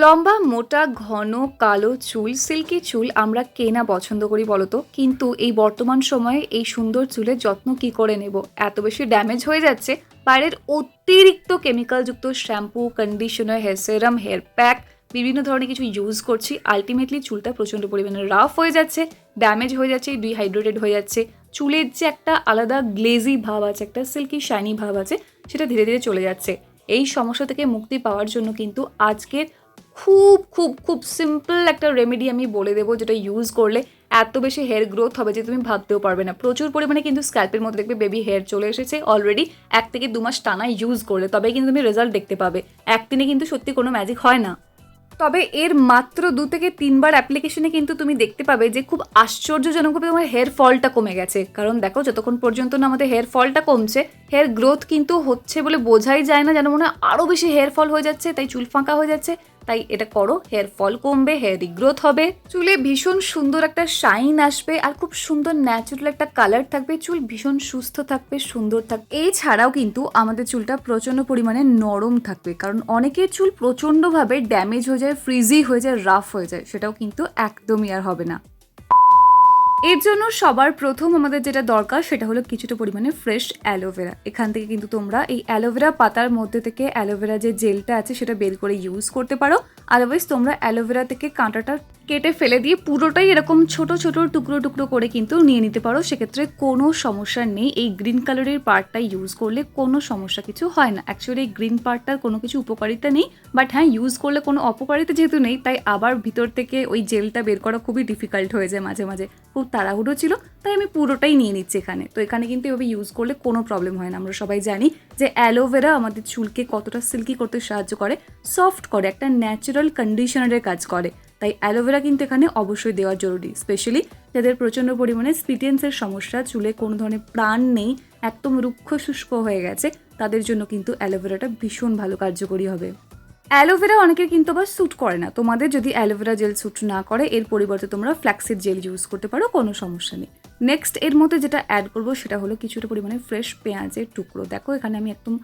লম্বা, মোটা, ঘন, কালো চুল, সিল্কি চুল আমরা কেনা পছন্দ করি বলতো? কিন্তু এই বর্তমান সময়ে এই সুন্দর চুলের যত্ন কি করে নেব? এত বেশি ড্যামেজ হয়ে যাচ্ছে। বাইরের অতিরিক্ত কেমিক্যালযুক্ত shampoo conditioner hair serum hair pack বিভিন্ন ধরনের কিছু ইউজ করছি। আলটিমেটলি চুলটা প্রচণ্ড পরিমাণে রাফ হয়ে যাচ্ছে ড্যামেজ হয়ে যাচ্ছে ডিহাইড্রেটেড হয়ে যাচ্ছে। চুলের যে একটা আলাদা গ্লেজি ভাব আছে, একটা সিল্কি শাইনি ভাব আছে, সেটা ধীরে ধীরে চলে যাচ্ছে। এই সমস্যা থেকে মুক্তি পাওয়ার জন্য কিন্তু আজকের খুব খুব খুব সিম্পল একটা রেমেডি আমি বলে দেবো যেটা ইউজ করলে এত বেশি হেয়ার গ্রোথ হবে যে তুমি ভাবতেও পারবে না। প্রচুর পরিমাণে কিন্তু স্ক্যাল্পের মধ্যে দেখবে বেবি হেয়ার চলে এসেছে অলরেডি এক থেকে দু মাস টানা ইউজ করলে তবে কিন্তু তুমি রেজাল্ট দেখতে পাবে। একদিনে কিন্তু সত্যি কোনো ম্যাজিক হয় না। তবে এর মাত্র দু থেকে তিনবার অ্যাপ্লিকেশনে কিন্তু তুমি দেখতে পাবে যে খুব আশ্চর্যজনকভাবে তোমার হেয়ার ফলটা কমে গেছে। কারণ দেখো, যতক্ষণ পর্যন্ত না আমাদের হেয়ার ফলটা কমছে হেয়ার গ্রোথ কিন্তু হচ্ছে বলে বোঝাই যায় না যেন মনে হয় আরও বেশি হেয়ার ফল হয়ে যাচ্ছে, তাই চুল ফাঁকা হয়ে যাচ্ছে। তাই এটা করো হেয়ার ফল কমবে হেয়ার রিগ্রোথ হবে। চুলে ভীষণ সুন্দর একটা শাইন আসবে আর খুব সুন্দর ন্যাচুরাল একটা কালার থাকবে। চুল ভীষণ সুস্থ থাকবে, সুন্দর থাকবে। এছাড়াও কিন্তু আমাদের চুলটা প্রচণ্ড পরিমাণে নরম থাকবে, কারণ অনেকের চুল প্রচণ্ডভাবে ড্যামেজ হয়ে যায় ফ্রিজি হয়ে যায় রাফ হয়ে যায়, সেটাও কিন্তু একদমই আর হবে না। এর জন্য সবার প্রথম আমাদের যেটা দরকার সেটা হলো কিছুটা পরিমাণে ফ্রেশ অ্যালোভেরা এখান থেকে কিন্তু তোমরা এই অ্যালোভেরা পাতার মধ্যে থেকে অ্যালোভেরা যে জেলটা আছে সেটা বের করে ইউজ করতে পারো। আদারওয়াইজ তোমরা অ্যালোভেরা থেকে কাঁটাটা কেটে ফেলে দিয়ে পুরোটাই এরকম ছোট ছোট, টুকরো টুকরো করে কিন্তু নিয়ে নিতে পারো। সেক্ষেত্রে কোনো সমস্যা নেই। এই গ্রিন কালারের পার্টটা ইউজ করলে কোনো সমস্যা কিছু হয় না। অ্যাকচুয়ালি এই গ্রিন পার্টটার কোনো কিছু উপকারিতা নেই। বাট হ্যাঁ ইউজ করলে কোনো অপকারিতা যেহেতু নেই, তাই আবার ভিতর থেকে ওই জেলটা বের করা খুবই ডিফিকাল্ট হয়ে যায় মাঝে মাঝে। খুব তাড়াহুড়ো ছিল, তাই আমি পুরোটাই নিয়ে নিচ্ছি এখানে। তো এখানে কিন্তু এভাবে ইউজ করলে কোনো প্রবলেম হয় না। আমরা সবাই জানি যে অ্যালোভেরা আমাদের চুলকে কতটা সিল্কি করতে সাহায্য করে সফট করে, একটা ন্যাচারাল কন্ডিশনারের কাজ করে। তাই অ্যালোভেরা কিন্তু এখানে অবশ্যই দেওয়া জরুরি, স্পেশালি যাদের প্রচণ্ড পরিমাণে স্পিটেন্সের সমস্যা, চুলে কোনো ধরনের প্রাণ নেই, একদম রুক্ষ শুষ্ক হয়ে গেছে, তাদের জন্য কিন্তু অ্যালোভেরাটা ভীষণ ভালো কার্যকরী হবে। অ্যালোভেরা অনেকের কিন্তু আবার স্যুট করে না, তোমাদের যদি অ্যালোভেরা জেল স্যুট না করে, এর পরিবর্তে তোমরা ফ্ল্যাক্সিড জেল ইউজ করতে পারো, কোনো সমস্যা নেই। নেক্সট এর মধ্যে যেটা অ্যাড করব সেটা হলো কিছুটা পরিমাণে ফ্রেশ পেঁয়াজের টুকরো। দেখো এখানে আমি একদম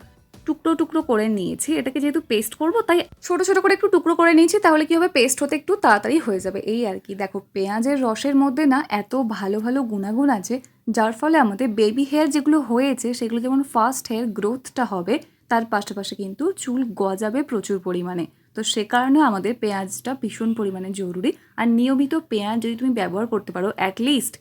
টুকরো টুকরো করে নিয়েছি। এটাকে যেহেতু পেস্ট করব, তাই ছোট ছোট করে একটু টুকরো করে নিয়েছি, তাহলে কি হবে? পেস্ট হতে একটু তাড়াতাড়ি হয়ে যাবে। এই আর কি। দেখো, পেঁয়াজের রসের মধ্যে না এত ভালো ভালো গুণাগুণ আছে, যার ফলে আমাদের বেবি হেয়ার যেগুলো হয়েছে, সেগুলো যেমন ফার্স্ট হেয়ার গ্রোথটা হবে, তার পাশাপাশি কিন্তু চুল গজাবে প্রচুর পরিমাণে। তো সে কারণে আমাদের পেঁয়াজটা ভীষণ পরিমাণে জরুরি। আর নিয়মিত পেঁয়াজ যদি তুমি ব্যবহার করতে পারো অ্যাটলিস্ট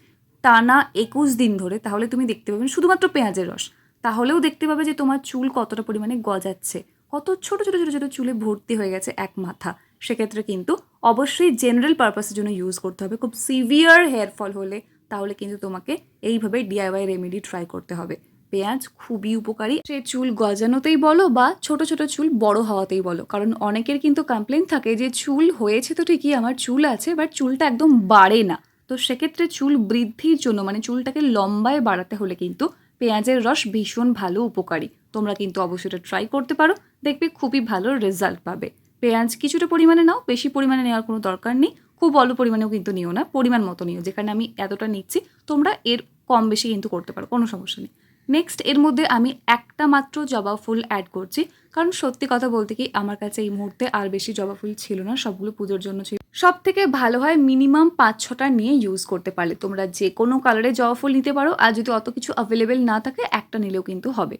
টানা একুশ দিন ধরে, তাহলে তুমি দেখতে পাবে শুধুমাত্র পেঁয়াজের রস। তাহলেও দেখতে পাবে যে তোমার চুল কতটা পরিমাণে গজাচ্ছে। কত ছোট ছোট ছোট ছোট চুলে ভর্তি হয়ে গেছে এক মাথা। সেক্ষেত্রে কিন্তু অবশ্যই জেনারেল পারপাসের জন্য ইউজ করতে হবে। খুব সিভিয়ার হেয়ার ফল হলে তাহলে কিন্তু তোমাকে এইভাবে ডিআইওয়াই রেমেডি ট্রাই করতে হবে। পেঁয়াজ খুবই উপকারী। সে চুল গজানোতেই বলো বা ছোট ছোট চুল বড় হওয়াতেই বলো। কারণ অনেকের কিন্তু কমপ্লেন থাকে যে চুল হয়েছে তো ঠিকই, আমার চুল আছে বাট চুলটা একদম বাড়ে না। তো সেক্ষেত্রে চুল বৃদ্ধির জন্য মানে চুলটাকে লম্বায় বাড়াতে হলে কিন্তু পেঁয়াজের রস ভীষণ ভালো উপকারী। তোমরা কিন্তু অবশ্যই এটা ট্রাই করতে পারো, দেখবে খুবই ভালো রেজাল্ট পাবে। পেঁয়াজ কিছুটা পরিমাণে নাও, বেশি পরিমাণে নেওয়ার কোনো দরকার নেই, খুব অল্প পরিমাণেও কিন্তু নিও না, পরিমাণ মতো নিও, যেখানে আমি এতটা নিচ্ছি, তোমরা এর কম বেশি কিন্তু করতে পারো, কোনো সমস্যা নেই। নেক্সট এর মধ্যে আমি একটা মাত্র জবা ফুল অ্যাড করছি। কারণ সত্যি কথা বলতে কি, আমার কাছে এই মুহূর্তে আর বেশি জবা ফুল ছিল না, সবগুলো পুজোর জন্য ছিল। সব থেকে ভালো হয় মিনিমাম পাঁচ ছটা নিয়ে ইউজ করতে পারলে। তোমরা যে কোনো কালারে জবা ফুল নিতে পারো, আর যদি অত কিছু অ্যাভেলেবেল না থাকে, একটা নিলেও কিন্তু হবে।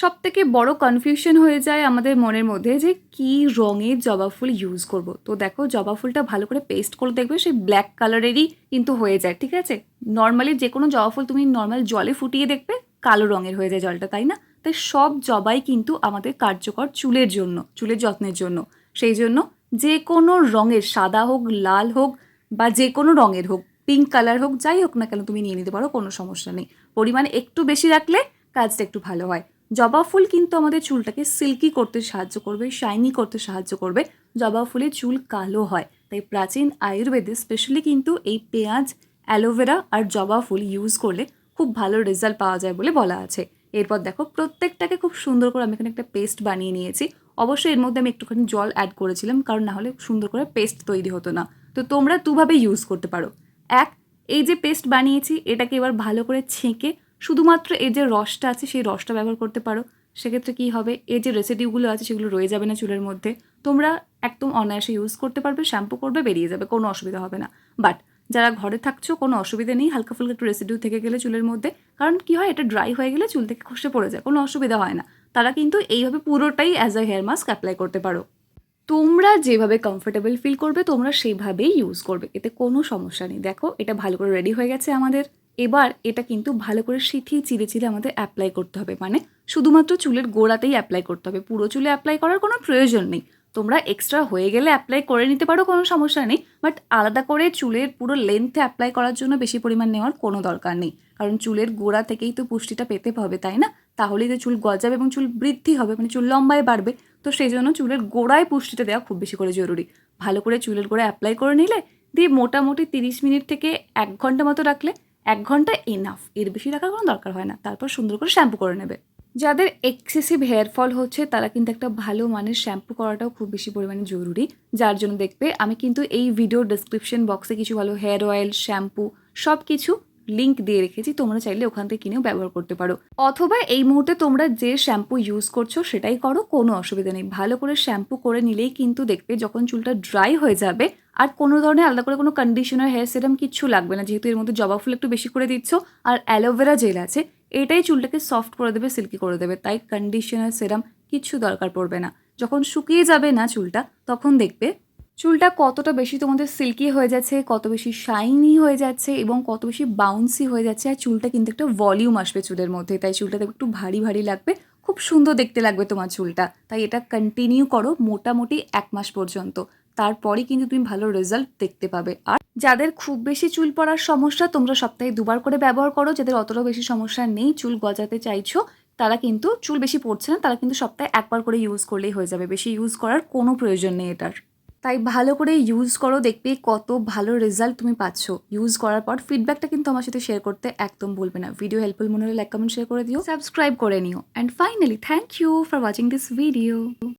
সব থেকে বড় কনফিউশন হয়ে যায় আমাদের মনের মধ্যে যে কি রঙের জবা ফুল ইউজ করব। তো দেখো, জবা ফুলটা ভালো করে পেস্ট করে দেখবে, সেই ব্ল্যাক কালারেরই কিন্তু হয়ে যায়, ঠিক আছে? নর্মালি যে কোনো জবা ফুল তুমি নর্মাল জলে ফুটিয়ে দেখবে কালো রঙের হয়ে যায় জলটা, তাই না? তাই সব জবাই কিন্তু আমাদের কার্যকর চুলের জন্য, চুলের যত্নের জন্য। সেই জন্য যে কোনো রঙের, সাদা হোক, লাল হোক, বা যে কোনো রঙের হোক পিঙ্ক কালার হোক, যাই হোক না কেন তুমি নিয়ে নিতে পারো, কোনো সমস্যা নেই। পরিমাণ একটু বেশি রাখলে কাজটা একটু ভালো হয়। জবা ফুল কিন্তু আমাদের চুলটাকে সিল্কি করতে সাহায্য করবে শাইনি করতে সাহায্য করবে। জবা ফুলে চুল কালো হয়। তাই প্রাচীন আয়ুর্বেদে স্পেশালি কিন্তু এই পেঁয়াজ অ্যালোভেরা আর জবা ফুল ইউজ করলে খুব ভালো রেজাল্ট পাওয়া যায় বলে বলা আছে। এরপর দেখো, প্রত্যেকটাকে খুব সুন্দর করে আমি এখানে একটা পেস্ট বানিয়ে নিয়েছি। অবশ্যই এর মধ্যে আমি একটুখানি জল অ্যাড করেছিলাম, কারণ না হলে সুন্দর করে পেস্ট তৈরি হতো না। তো তোমরা দুভাবে ইউজ করতে পারো। এক, এই যে পেস্ট বানিয়েছি, এটাকে এবার ভালো করে ছেঁকে শুধুমাত্র এই যে রসটা আছে, সেই রসটা ব্যবহার করতে পারো। সেক্ষেত্রে কী হবে, এই যে রেসিডিউগুলো আছে, সেগুলো রয়ে যাবে না চুলের মধ্যে। তোমরা একদম অনায়াসে ইউজ করতে পারবে শ্যাম্পু করবে, বেরিয়ে যাবে, কোনো অসুবিধা হবে না। বাট যারা ঘরে থাকছো, কোনো অসুবিধা নেই। হালকা ফুলকা একটু রেসিডিউ থেকে গেলে চুলের মধ্যে। কারণ কি হয়, এটা ড্রাই হয়ে গেলে চুল থেকে খসে পড়ে যায়, কোনো অসুবিধা হয় না। তারা কিন্তু এইভাবে পুরোটাই as a hair mask apply করতে পারো। তোমরা যেভাবে কমফোর্টেবল ফিল করবে, তোমরা সেইভাবেই ইউজ করবে। এতে কোনো সমস্যা নেই। দেখো, এটা ভালো করে রেডি হয়ে গেছে আমাদের। এবার এটা কিন্তু ভালো করে সিথি চিরে চিরে আমাদের অ্যাপ্লাই করতে হবে। মানে শুধুমাত্র চুলের গোড়াতেই অ্যাপ্লাই করতে হবে। পুরো চুলে অ্যাপ্লাই করার কোনো প্রয়োজন নেই। তোমরা এক্সট্রা হয়ে গেলে অ্যাপ্লাই করে নিতে পারো, কোনো সমস্যা নেই। বাট আলাদা করে চুলের পুরো লেন্থে অ্যাপ্লাই করার জন্য বেশি পরিমাণ নেওয়ার কোনো দরকার নেই। কারণ চুলের গোড়া থেকেই তো পুষ্টিটা পেতে হবে, তাই না? তাহলেই তো চুল গজাবে এবং চুল বৃদ্ধি হবে মানে চুল লম্বায় বাড়বে, তো সেই জন্য চুলের গোড়ায় পুষ্টিটা দেওয়া খুব বেশি করে জরুরি। ভালো করে চুলের গোড়া অ্যাপ্লাই করে নিলে দিয়ে মোটামুটি তিরিশ মিনিট থেকে এক ঘণ্টা মতো রাখলে এক ঘণ্টা এনাফ এর বেশি রাখার কোনো দরকার হয় না। তারপর সুন্দর করে শ্যাম্পু করে নেবে। যাদের এক্সেসিভ হেয়ার ফল হচ্ছে, তারা কিন্তু একটা ভালো মানের শ্যাম্পু করাটাও খুব বেশি পরিমাণে জরুরি। যার জন্য দেখবে, আমি কিন্তু এই ভিডিও ডিসক্রিপশন বক্সে কিছু ভালো হেয়ার অয়েল শ্যাম্পু সব কিছু লিঙ্ক দিয়ে রেখেছি। তোমরা চাইলে ওখান থেকে কিনেও ব্যবহার করতে পারো। অথবা এই মুহূর্তে তোমরা যে শ্যাম্পু ইউজ করছ, সেটাই করো, কোনো অসুবিধা নেই। ভালো করে শ্যাম্পু করে নিলেই কিন্তু দেখবে, যখন চুলটা ড্রাই হয়ে যাবে, আর কোনো ধরনের আলাদা করে কোনো কন্ডিশনার হেয়ার সিরাম কিচ্ছু লাগবে না। যেহেতু এর মধ্যে জবা ফুল একটু বেশি করে দিচ্ছ, আর অ্যালোভেরা জেল আছে এটাই চুলটাকে সফট করে দেবে সিল্কি করে দেবে, তাই কন্ডিশনার সিরাম কিচ্ছু দরকার পড়বে না। যখন শুকিয়ে যাবে না চুলটা, তখন দেখবে চুলটা কতটা বেশি তোমাদের সিল্কি হয়ে যাচ্ছে, কত বেশি শাইনি হয়ে যাচ্ছে এবং কত বেশি বাউন্সি হয়ে যাচ্ছে, আর চুলটা কিন্তু একটা ভলিউম আসবে চুলের মধ্যে, তাই চুলটা একটু ভারী ভারী লাগবে, খুব সুন্দর দেখতে লাগবে তোমার চুলটা। তাই এটা কন্টিনিউ করো মোটামুটি এক মাস পর্যন্ত। তারপরে কিন্তু তুমি ভালো রেজাল্ট দেখতে পাবে। আর যাদের খুব বেশি চুল পড়ার সমস্যা, তোমরা সপ্তাহে দুবার করে ব্যবহার করো। যাদের অতটাও বেশি সমস্যা নেই, চুল গজাতে চাইছো, তারা কিন্তু চুল বেশি পড়ছে না, তারা কিন্তু সপ্তাহে একবার করে ইউজ করলেই হয়ে যাবে। বেশি ইউজ করার কোনো প্রয়োজন নেই এটার। তাই ভালো করে ইউজ করো, দেখবে কত ভালো রেজাল্ট তুমি পাচ্ছ। ইউজ করার পর ফিডব্যাকটা কিন্তু আমার সাথে শেয়ার করতে একদম ভুলবে না। ভিডিও হেল্পফুল মনে হলে লাইক কমেন্ট শেয়ার করে দিও। সাবস্ক্রাইব করে নিও। And finally thank you for watching this video